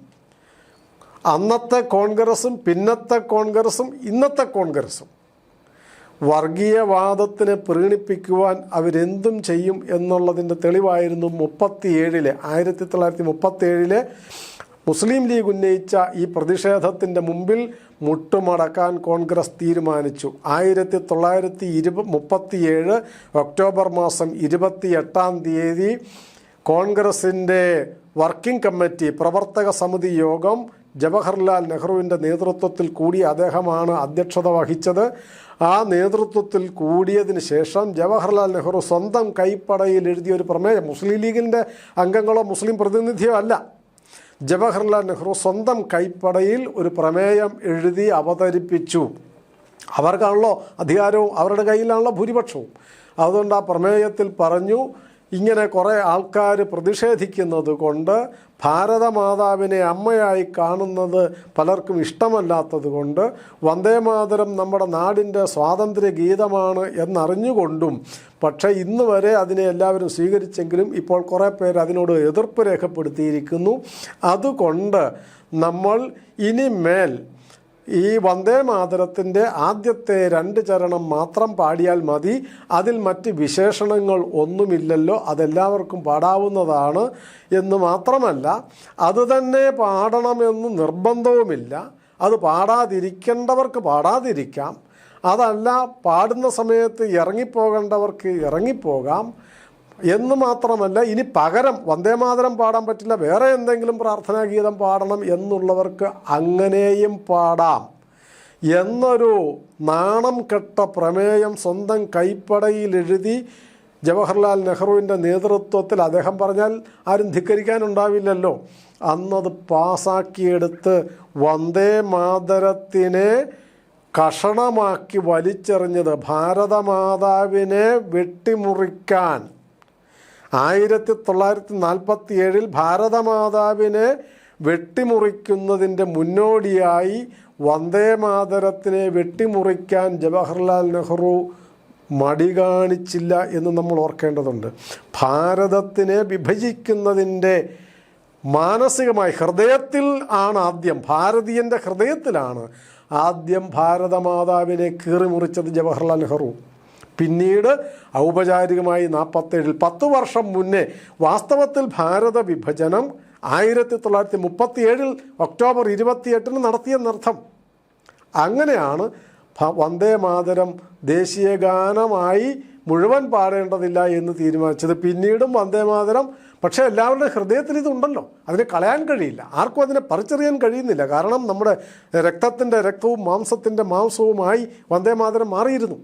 S1: അന്നത്തെ കോൺഗ്രസും പിന്നത്തെ കോൺഗ്രസും ഇന്നത്തെ കോൺഗ്രസും. വർഗീയവാദത്തിനെ പ്രീണിപ്പിക്കുവാൻ അവരെന്തും ചെയ്യും എന്നുള്ളതിന്റെ തെളിവായിരുന്നു മുപ്പത്തിയേഴിലെ ആയിരത്തി തൊള്ളായിരത്തി മുപ്പത്തിയേഴിലെ മുസ്ലിം ലീഗ് ഉന്നയിച്ച ഈ പ്രതിഷേധത്തിന്റെ മുമ്പിൽ മുട്ടുമടക്കാൻ കോൺഗ്രസ് തീരുമാനിച്ചു. ആയിരത്തി തൊള്ളായിരത്തി ഇരുപ മുപ്പത്തിയേഴ് ഒക്ടോബർ മാസം ഇരുപത്തി എട്ടാം തീയതി കോൺഗ്രസിന്റെ വർക്കിംഗ് കമ്മിറ്റി പ്രവർത്തക സമിതി യോഗം ജവഹർലാൽ നെഹ്റുവിന്റെ നേതൃത്വത്തിൽ കൂടി അദ്ദേഹമാണ് അധ്യക്ഷത വഹിച്ചത്. ആ നേതൃത്വത്തിൽ കൂടിയതിന് ശേഷം ജവഹർലാൽ നെഹ്റു സ്വന്തം കൈപ്പടയിൽ എഴുതിയ ഒരു പ്രമേയം മുസ്ലിം ലീഗിന്റെ അംഗങ്ങളോ മുസ്ലിം പ്രതിനിധിയോ അല്ല. ജവഹർലാൽ നെഹ്റു സ്വന്തം കൈപ്പടയിൽ ഒരു പ്രമേയം എഴുതി അവതരിപ്പിച്ചു. അവർക്കാണല്ലോ അധികാരവും അവരുടെ കയ്യിലാണല്ലോ ഭൂരിപക്ഷവും. അതുകൊണ്ട് ആ പ്രമേയത്തിൽ പറഞ്ഞു ഇങ്ങനെ കുറേ ആൾക്കാർ പ്രതിഷേധിക്കുന്നത് കൊണ്ട് ഭാരതമാതാവിനെ അമ്മയായി കാണുന്നത് പലർക്കും ഇഷ്ടമല്ലാത്തത് കൊണ്ട് വന്ദേമാതരം നമ്മുടെ നാടിന്റെ സ്വാതന്ത്ര്യ ഗീതമാണ് എന്നറിഞ്ഞുകൊണ്ടും പക്ഷേ ഇന്ന് വരെ അതിനെ എല്ലാവരും സ്വീകരിച്ചെങ്കിലും ഇപ്പോൾ കുറേ പേർ അതിനോട് എതിർപ്പ് രേഖപ്പെടുത്തിയിരിക്കുന്നു. അതുകൊണ്ട് നമ്മൾ ഇനിമേൽ ഈ വന്ദേ മാതരത്തിന്റെ ആദ്യത്തെ രണ്ട് ചരണം മാത്രം പാടിയാൽ മതി. അതിൽ മറ്റ് വിശേഷണങ്ങൾ ഒന്നുമില്ലല്ലോ. അതെല്ലാവർക്കും പാടാവുന്നതാണ് എന്ന് മാത്രമല്ല അതുതന്നെ പാടണമെന്ന് നിർബന്ധവുമില്ല. അത് പാടാതിരിക്കേണ്ടവർക്ക് പാടാതിരിക്കാം. അതല്ല പാടുന്ന സമയത്ത് ഇറങ്ങിപ്പോകേണ്ടവർക്ക് ഇറങ്ങിപ്പോകാം. എന്ന് മാത്രമല്ല ഇനി പകരം വന്ദേമാതരം പാടാൻ പറ്റില്ല വേറെ എന്തെങ്കിലും പ്രാർത്ഥനാ ഗീതം പാടണം എന്നുള്ളവർക്ക് അങ്ങനെയും പാടാം. എന്നൊരു നാണം കെട്ട പ്രമേയം സ്വന്തം കൈപ്പടയിൽ എഴുതി ജവഹർലാൽ നെഹ്റുവിന്റെ നേതൃത്വത്തിൽ അദ്ദേഹം പറഞ്ഞാൽ ആരും ധിക്കരിക്കാനുണ്ടാവില്ലല്ലോ. അന്നത് പാസാക്കിയെടുത്ത് വന്ദേ മാതരത്തിനെ കഷണമാക്കി വലിച്ചെറിഞ്ഞത് ഭാരതമാതാവിനെ വെട്ടിമുറിക്കാൻ. ആയിരത്തി തൊള്ളായിരത്തി നാൽപ്പത്തി ഏഴിൽ ഭാരതമാതാവിനെ വെട്ടിമുറിക്കുന്നതിന്റെ മുന്നോടിയായി വന്ദേ മാതരത്തിനെ വെട്ടിമുറിക്കാൻ ജവഹർലാൽ നെഹ്റു മടി കാണിച്ചില്ല എന്ന് നമ്മൾ ഓർക്കേണ്ടതുണ്ട്. ഭാരതത്തിനെ വിഭജിക്കുന്നതിന്റെ മാനസികമായി ഹൃദയത്തിൽ ആണ് ആദ്യം ഭാരതീയന്റെ ഹൃദയത്തിലാണ് ആദ്യം ഭാരതമാതാവിനെ കീറിമുറിച്ചത് ജവഹർലാൽ നെഹ്റു. പിന്നീട് ഔപചാരികമായി നാൽപ്പത്തേഴിൽ പത്ത് വർഷം മുന്നേ വാസ്തവത്തിൽ ഭാരത വിഭജനം ആയിരത്തി തൊള്ളായിരത്തി മുപ്പത്തിയേഴിൽ ഒക്ടോബർ ഇരുപത്തിയെട്ടിന് നടത്തിയെന്നർത്ഥം അങ്ങനെയാണ് വന്ദേ മാതരം ദേശീയ ഗാനമായി മുഴുവൻ പാടേണ്ടതില്ല എന്ന് തീരുമാനിച്ചത്. പിന്നീടും വന്ദേ മാതരം പക്ഷേ എല്ലാവരുടെ ഹൃദയത്തിൽ ഇതുണ്ടല്ലോ അതിനെ കളയാൻ കഴിയില്ല. ആർക്കും അതിനെ പറിച്ചെറിയാൻ കഴിയുന്നില്ല. കാരണം നമ്മുടെ രക്തത്തിന്റെ രക്തവും മാംസത്തിന്റെ മാംസവുമായി വന്ദേ മാതരം മാറിയിരുന്നു.